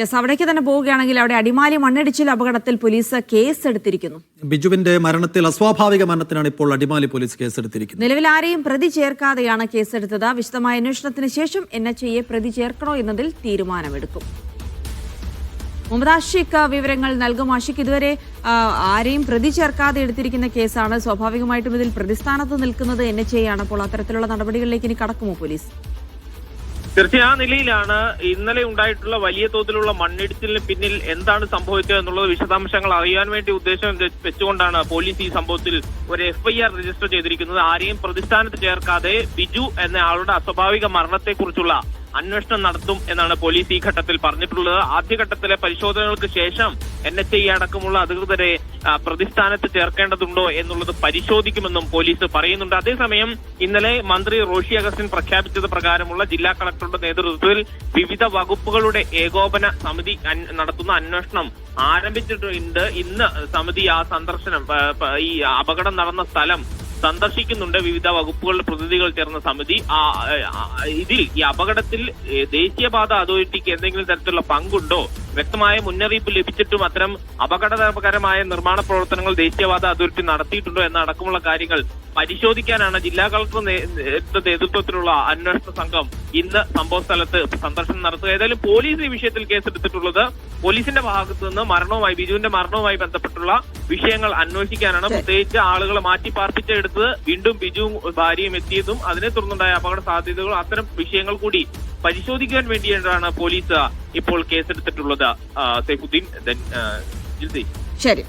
Yes അവിടേക്ക് തന്നെ പോവുകയാണെങ്കിൽ അവിടെ അടിമാലി മണ്ണിടിച്ചിൽ അപകടത്തിൽ പോലീസ് കേസ് എടുത്തിരിക്കുന്നു ബിജുവിന്റെ മരണത്തിൽ അസ്വാഭാവിക മരണത്തിനാണ് ഇപ്പോൾ അടിമാലി പോലീസ് കേസെടുത്തിരിക്കുന്നത്. നിലവിൽ ആരെയും പ്രതി ചേർക്കാതെയാണ് കേസെടുത്തത്. വിശദമായ അന്വേഷണത്തിന് ശേഷം എൻ എച്ച് ഐയെ പ്രതി ചേർക്കണോ എന്നതിൽ തീരുമാനമെടുക്കും. മുഹമ്മദ് ആഷിഖ് വിവരങ്ങൾ നൽകും. ആഷിഖ് ഇതുവരെ ആരെയും പ്രതി ചേർക്കാതെ എടുത്തിരിക്കുന്ന കേസാണ്. സ്വാഭാവികമായിട്ടും ഇതിൽ പ്രതിസ്ഥാനത്ത് നിൽക്കുന്നത് എൻ എച്ച് ഐ ആണ്. അപ്പോൾ അത്തരത്തിലുള്ള നടപടികളിലേക്ക് ഇനി കടക്കുമോ പോലീസ്? തീർച്ചയായും ആ നിലയിലാണ് ഇന്നലെ ഉണ്ടായിട്ടുള്ള വലിയ തോതിലുള്ള മണ്ണിടിച്ചിലിന് പിന്നിൽ എന്താണ് സംഭവിച്ചത് എന്നുള്ളത് വിശദാംശങ്ങൾ അറിയാൻ വേണ്ടി ഉദ്ദേശം വെച്ചുകൊണ്ടാണ് പോലീസ് ഈ സംഭവത്തിൽ ഒരു എഫ്ഐആർ രജിസ്റ്റർ ചെയ്തിരിക്കുന്നത്. ആരെയും പ്രതിസ്ഥാനത്ത് ചേർക്കാതെ ബിജു എന്ന ആളുടെ അസ്വാഭാവിക മരണത്തെക്കുറിച്ചുള്ള അന്വേഷണം നടത്തും എന്നാണ് പോലീസ് ഈ ഘട്ടത്തിൽ പറഞ്ഞിട്ടുള്ളത്. ആദ്യഘട്ടത്തിലെ പരിശോധനകൾക്ക് ശേഷം എൻ എച്ച് ഐ അടക്കമുള്ള അധികൃതരെ പ്രതിസ്ഥാനത്ത് ചേർക്കേണ്ടതുണ്ടോ എന്നുള്ളത് പരിശോധിക്കുമെന്നും പോലീസ് പറയുന്നുണ്ട്. അതേസമയം ഇന്നലെ മന്ത്രി റോഷി അഗസ്റ്റിൻ പ്രഖ്യാപിച്ചത് പ്രകാരമുള്ള ജില്ലാ കളക്ടറുടെ നേതൃത്വത്തിൽ വിവിധ വകുപ്പുകളുടെ ഏകോപന സമിതി നടത്തുന്ന അന്വേഷണം ആരംഭിച്ചിട്ടുണ്ട്. ഇന്ന് സമിതി ആ സന്ദർശനം ഈ അപകടം നടന്ന സ്ഥലം സന്ദർശിക്കുന്നുണ്ട് വിവിധ വകുപ്പുകളുടെ പ്രതിനിധികൾ ചേർന്ന സമിതി. ഇതിൽ ഈ അപകടത്തിൽ ദേശീയപാത അതോറിറ്റിക്ക് എന്തെങ്കിലും തരത്തിലുള്ള പങ്കുണ്ടോ? വ്യക്തമായ മുന്നറിയിപ്പ് ലഭിച്ചിട്ടും അത്തരം അപകടകരമായ നിർമ്മാണ പ്രവർത്തനങ്ങൾ ദേശീയപാത അതോറിറ്റി നടത്തിയിട്ടുണ്ടോ എന്ന അടക്കമുള്ള കാര്യങ്ങൾ പരിശോധിക്കാനാണ് ജില്ലാ കളക്ടർ നേതൃത്വത്തിലുള്ള അന്വേഷണ സംഘം ഇന്ന് സംഭവ സ്ഥലത്ത് സന്ദർശനം നടത്തുക. ഏതായാലും പോലീസ് ഈ വിഷയത്തിൽ കേസെടുത്തിട്ടുള്ളത് പോലീസിന്റെ ഭാഗത്തു നിന്ന് മരണവുമായി ബിജുവിന്റെ മരണവുമായി ബന്ധപ്പെട്ടുള്ള വിഷയങ്ങൾ അന്വേഷിക്കാനാണ്. പ്രത്യേകിച്ച് ആളുകളെ മാറ്റി പാർപ്പിച്ചെടുത്ത് വീണ്ടും ബിജുവും ഭാര്യയും എത്തിയതും അതിനെ തുടർന്നുണ്ടായ അപകട സാധ്യതകളും അത്തരം വിഷയങ്ങൾ കൂടി പരിശോധിക്കാൻ വേണ്ടിയിട്ടാണ് പോലീസ് ഇപ്പോൾ കേസെടുത്തിട്ടുള്ളത് സൈഫുദ്ദീൻ ശരി.